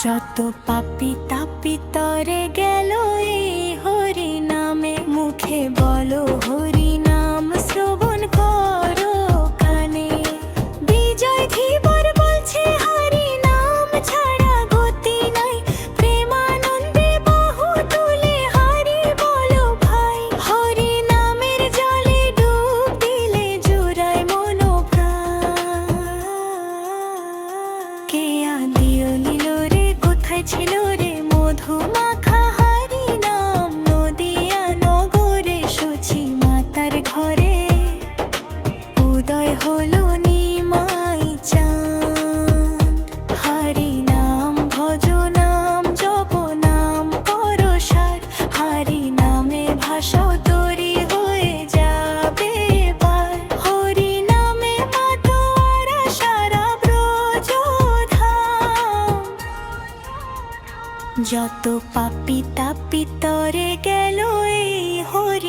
যত পাপি তাপি তরে গেল এই হরি নামে মুখে ছিল রে মধুমাখা। যত পাপি তাপি তরে গেল এই হরি